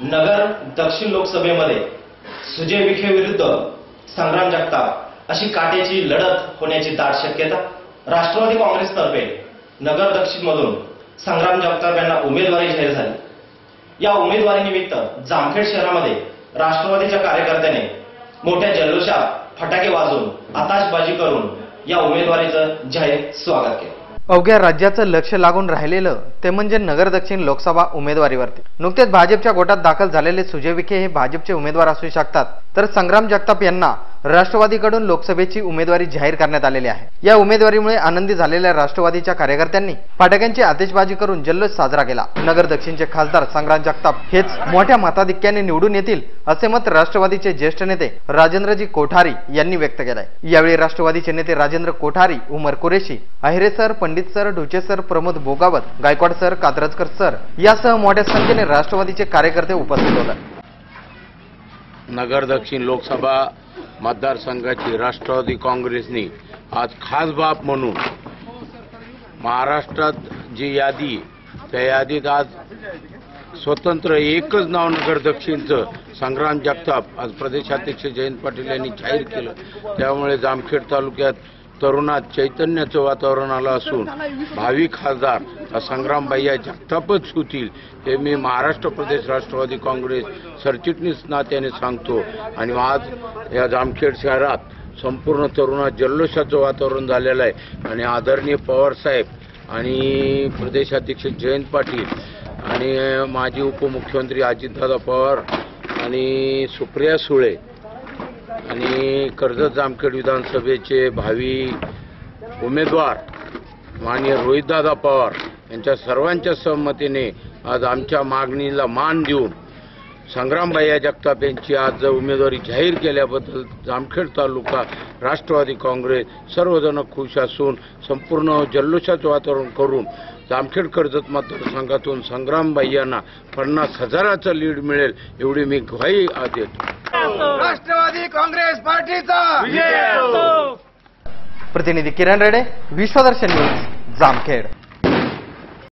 नगर दक्षिण लोकसभेमध्ये सुजय विखे विरुद्ध संग्राम जगताप अशी काट्याची लढत होण्याची दाट शक्यता राष्ट्रवादी काँग्रेसतर्फे नगर दक्षिण मधून संग्राम जगताप यांना उमेदवारी जाहीर झाली. या उमेदवारीनिमित्त जामखेड शहरामध्ये राष्ट्रवादीच्या कार्यकर्त्याने मोठ्या जल्लोषात फटाके वाजवून आताशबाजी करून या उमेदवारीचं जाहीर स्वागत केलं. अवघ्या राज्याचं लक्ष लागून राहिलेलं ते म्हणजे नगर दक्षिण लोकसभा उमेदवारीवरती. नुकतेच भाजपच्या गोटात दाखल झालेले सुजय विखे हे भाजपचे उमेदवार असू शकतात. तर संग्राम जगताप यांना राष्ट्रवादीकडून लोकसभेची उमेदवारी जाहीर करण्यात आलेली आहे. या उमेदवारीमुळे आनंदी झालेल्या राष्ट्रवादीच्या कार्यकर्त्यांनी फटाक्यांची आतिषबाजी करून जल्लोष साजरा केला. नगर दक्षिणचे खासदार संग्राम जगताप हेच मोठ्या मताधिक्याने निवडून येतील असे मत राष्ट्रवादीचे ज्येष्ठ नेते राजेंद्रजी कोठारी यांनी व्यक्त केलंय. यावेळी राष्ट्रवादीचे नेते Rajendra Kothari Umar Qureshi Ahire sir Pandit sir Dhoche sir Pramod Bhogawat Gaikwad sir Katrajkar sir यासह मोठ्या संख्येने राष्ट्रवादीचे कार्यकर्ते उपस्थित होतात. नगर दक्षिण लोकसभा मतदारसंघाची राष्ट्रवादी काँग्रेसने आज खास बाब म्हणून महाराष्ट्रात जी यादी त्या यादीत आज स्वतंत्र एकच नाव नगर दक्षिणचं संग्राम जगताप आज प्रदेशाध्यक्ष जयंत पाटील यांनी जाहीर केलं. त्यामुळे जामखेड तालुक्यात तरुणात चैतन्याचं वातावरण आलं असून भावी खासदार संग्रामबाई जगतापच होतील हे मी महाराष्ट्र प्रदेश राष्ट्रवादी काँग्रेस सरचिटणीस नात्याने सांगतो. आणि आज या जामखेड शहरात संपूर्ण तरुणात जल्लोषाचं वातावरण झालेलं आहे. आणि आदरणीय पवारसाहेब आणि प्रदेशाध्यक्ष जयंत पाटील आणि माजी उपमुख्यमंत्री अजितदादा पवार आणि सुप्रिया सुळे आणि कर्जत जामखेड विधानसभेचे भावी उमेदवार माननीय रोहितदादा पवार यांच्या सर्वांच्या सहमतीने आज आमच्या मागणीला मान देऊन संग्रामबाई जगताप यांची आज उमेदवारी जाहीर केल्याबद्दल जामखेड तालुका राष्ट्रवादी काँग्रेस सर्वजण खुश असून संपूर्ण जल्लोषाचं वातावरण करून जामखेड कर्जत मतदारसंघातून संग्रामबाई यांना पन्नास हजाराचं लीड मिळेल एवढी मी ग्वाही आज देतो. राष्ट्रवादी काँग्रेस पार्टीचा प्रतिनिधी किरण रेडे विश्वदर्शन न्यूज जामखेड.